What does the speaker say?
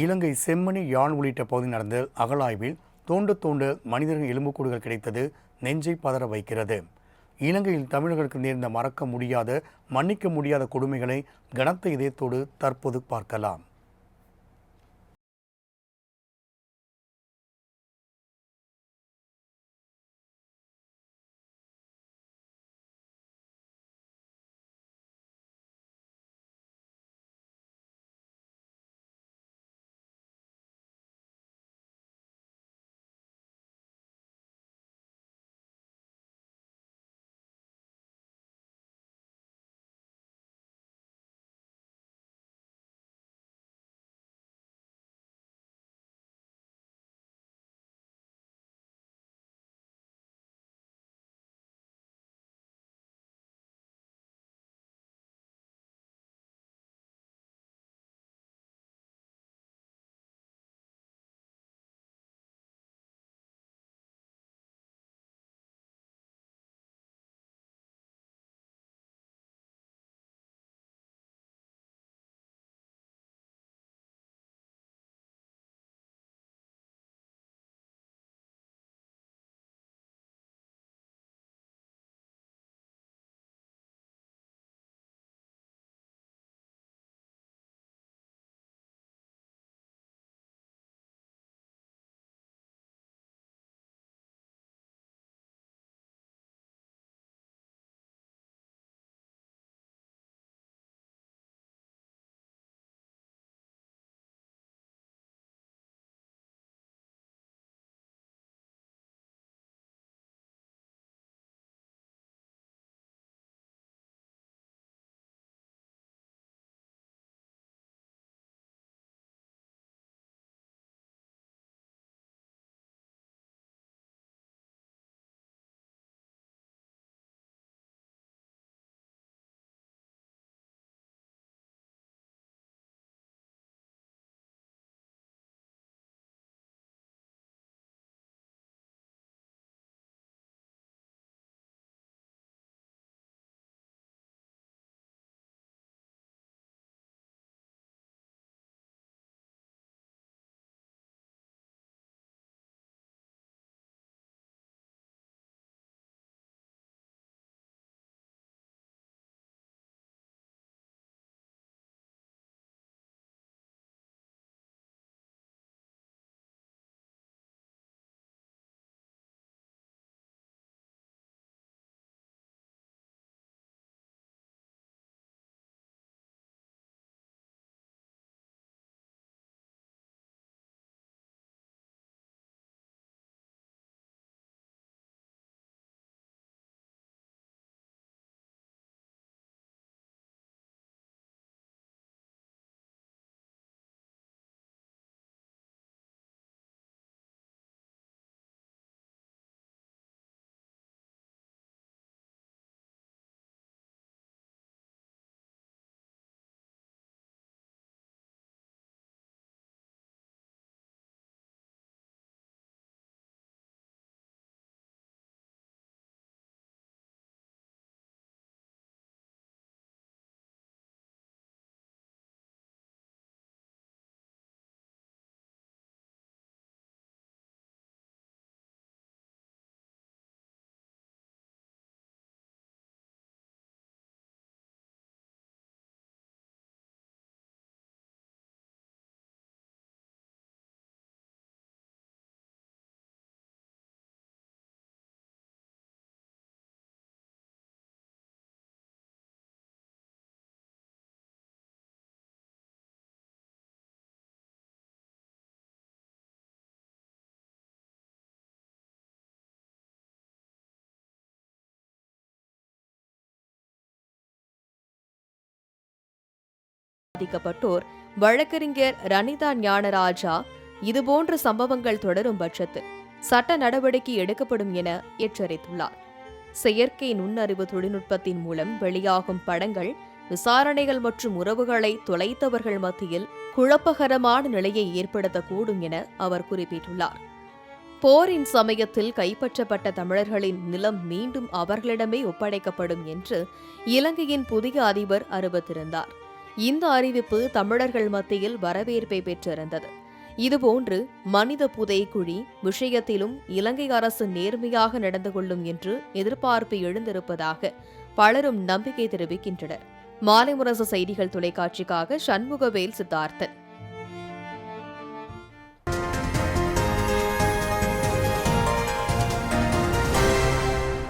இலங்கை செம்மணி யாழ் உள்ளிட்ட பகுதி நடந்த அகழாய்வில் தோண்ட தோண்ட மனிதர்கள் எலும்புக்கூடுகள் கிடைத்தது நெஞ்சை பதற வைக்கிறது. இலங்கையில் தமிழர்களுக்கு நேர்ந்த மறக்க முடியாத மன்னிக்க முடியாத கொடுமைகளை கனத்த இதயத்தோடு தற்போது பார்க்கலாம். பாதிக்கப்பட்டோர் வழக்கறிஞர் ரணிதா ஞானராஜா இதுபோன்ற சம்பவங்கள் தொடரும் பட்சத்தில் சட்ட நடவடிக்கை எடுக்கப்படும் என எச்சரித்துள்ளார். செயற்கை நுண்ணறிவு தொழில்நுட்பத்தின் மூலம் வெளியாகும் படங்கள் விசாரணைகள் மற்றும் உறவுகளை தொலைத்தவர்கள் மத்தியில் குழப்பகரமான நிலையை ஏற்படுத்தக்கூடும் என அவர் குறிப்பிட்டுள்ளார். போரின் சமயத்தில் கைப்பற்றப்பட்ட தமிழர்களின் நிலம் மீண்டும் அவர்களிடமே ஒப்படைக்கப்படும் என்று இலங்கையின் புதிய அதிபர் அறிவித்திருந்தார். இந்த அறிவிப்பு தமிழர்கள் மத்தியில் வரவேற்பை பெற்றிருந்தது. இதுபோன்று மனித புதைக்குழி விஷயத்திலும் இலங்கை அரசு நேர்மையாக நடந்து கொள்ளும் என்று எதிர்பார்ப்பு எழுந்திருப்பதாக பலரும் நம்பிக்கை தெரிவிக்கின்றனர். மாலை முரசு செய்திகள் தொலைக்காட்சிக்காக சண்முகவேல் சித்தார்த்தன்.